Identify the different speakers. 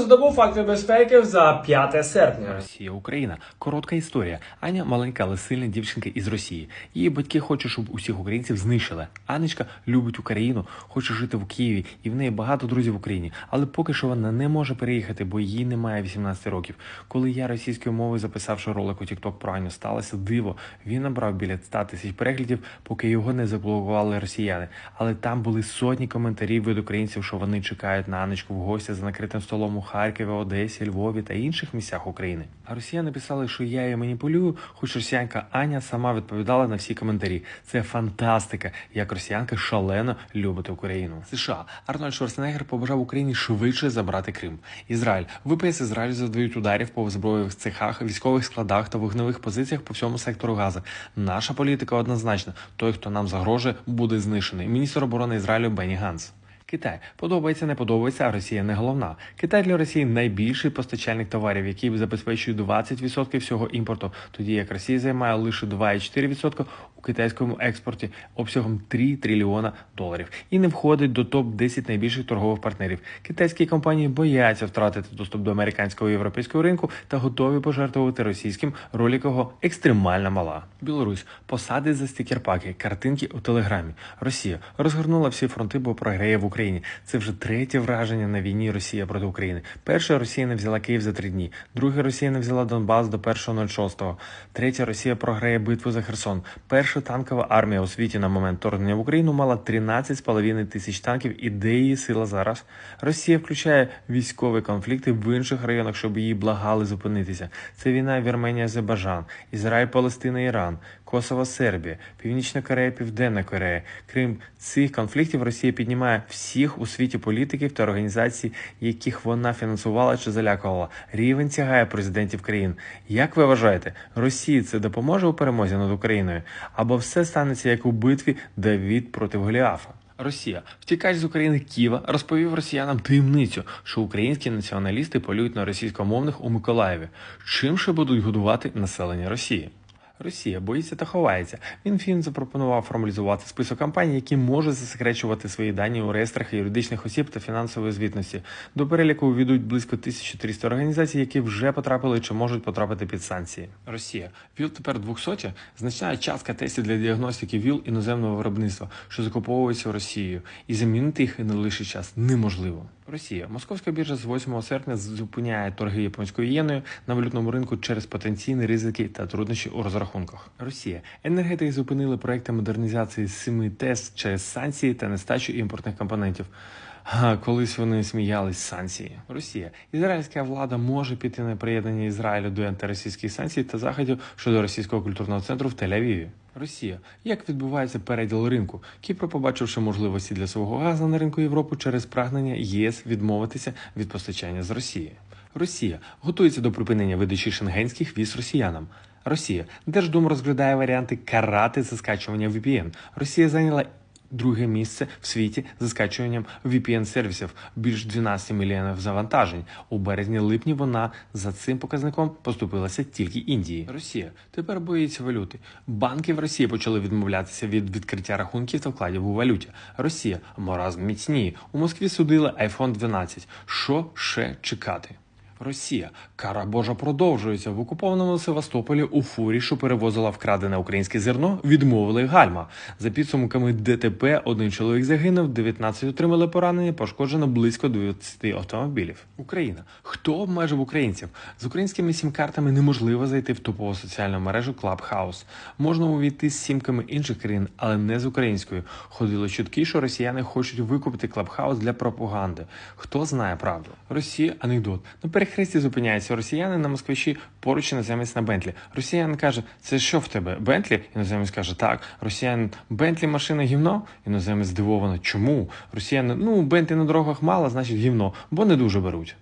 Speaker 1: здобув факти безпеки за 5 серпня.
Speaker 2: Росія, Україна. Коротка історія. Аня маленька, але сильна дівчинка із Росії. Її батьки хочуть, щоб усіх українців знищили. Анечка любить Україну, хоче жити в Києві, і в неї багато друзів в Україні. Але поки що вона не може переїхати, бо їй немає 18 років. Коли я російською мовою записавши ролик у TikTok про Аню, сталося диво. Він набрав біля 100 тисяч переглядів, поки його не заблокували росіяни. Але там були сотні коментарів від українців, що вони чекають на Анечку в гості за накритим столом у Харкові, Одесі, Львові та інших місцях України. А росіяни писали, що я її маніпулюю, хоч росіянка Аня сама відповідала на всі коментарі. Це фантастика, як росіянка шалено любить Україну. США Арнольд Шварценеггер побажав Україні швидше забрати Крим. Ізраїль ВПС Ізраїлю задають ударів по збройових цехах, військових складах та вогневих позиціях по всьому сектору Гази. Наша політика однозначна: той, хто нам загрожує, буде знищений. Міністр оборони Ізраїлю Бені Ганс. Китай подобається, не подобається, а Росія не головна. Китай для Росії найбільший постачальник товарів, який забезпечує 20% всього імпорту, тоді як Росія займає лише 2,4% у китайському експорті обсягом 3 трильйона доларів і не входить до топ 10 найбільших торгових партнерів. Китайські компанії бояться втратити доступ до американського і європейського ринку та готові пожертвувати російським роль якого екстремально мала. Білорусь посади за стікерпаки, картинки у телеграмі. Росія розгорнула всі фронти, бо програє в Україні. Це вже третє враження на війні Росія проти України. Перше Росія не взяла Київ за три дні. Друге Росія не взяла Донбас до 1.06. Третє Росія програє битву за Херсон. Перша танкова армія у світі на момент вторгнення в Україну мала 13,5 тисяч танків. І де її сила зараз? Росія включає військові конфлікти в інших районах, щоб її благали зупинитися. Це війна Вірменія, Азербайджан, Ізраїль, Палестина, Іран, Косово, Сербія, Північна Корея, Південна Корея. Крім цих конфліктів, Росія піднімає всіх у світі політиків та організацій, яких вона фінансувала чи залякувала. Рівень тягає президентів країн. Як ви вважаєте, Росії це допоможе у перемозі над Україною? Або все станеться як у битві Давід проти Голіафа? Росія, втікач з України Ківа, розповів росіянам таємницю, що українські націоналісти полюють на російськомовних у Миколаєві. Чим ще будуть годувати населення Росії? Росія боїться та ховається. Мінфін запропонував формалізувати список компаній, які можуть засекречувати свої дані у реєстрах юридичних осіб та фінансової звітності. До переліку увійдуть близько 1300 організацій, які вже потрапили чи можуть потрапити під санкції. Росія ВІЛ тепер 200 значна частка тестів для діагностики ВІЛ іноземного виробництва, що закуповуються Росією, і замінити їх на лише час неможливо. Росія Московська біржа з 8 серпня зупиняє торги японською єною на валютному ринку через потенційні ризики та труднощі у розрахунках. Росія енергетики зупинили проекти модернізації семи ТЕС через санкції та нестачу імпортних компонентів. Колись вони сміялись з. Росія ізраїльська влада може піти на приєднання Ізраїлю до антиросійських санкцій та заходів щодо російського культурного центру в Тель-Авіві. Росія. Як відбувається переділ ринку? Кіпр, побачивши можливості для свого газу на ринку Європи через прагнення ЄС відмовитися від постачання з Росії. Росія готується до припинення видачі шенгенських віз росіянам. Росія Держдум розглядає варіанти карати за скачування VPN. Росія зайняла друге місце в світі за скачуванням VPN-сервісів більш 12 мільйонів завантажень. У березні-липні вона за цим показником поступилася тільки Індії. Росія тепер боїться валюти. Банки в Росії почали відмовлятися від відкриття рахунків та вкладів у валюті. Росія маразм міцніє. У Москві судили iPhone 12. Що ще чекати? Росія кара Божа продовжується в окупованому Севастополі у фурі, що перевозила вкрадене українське зерно, відмовили гальма. За підсумками ДТП один чоловік загинув, 19 отримали поранення, пошкоджено близько 20 автомобілів. Україна хто обмежив українців з українськими сім-картами неможливо зайти в топову соціальну мережу Clubhouse. Можна увійти з сімками інших країн, але не з українською. Ходили чутки, що росіяни хочуть викупити Clubhouse для пропаганди. Хто знає правду? Росія анекдот на перехресті зупиняється росіяни на москвичі поруч іноземець на Бентлі. Росіян каже: це що в тебе? Бентлі? Іноземець каже, так. Росіян Бентлі машина гівно. Іноземець здивовано. Чому? Росіяни, ну Бентлі на дорогах мало, значить гівно, бо не дуже беруть.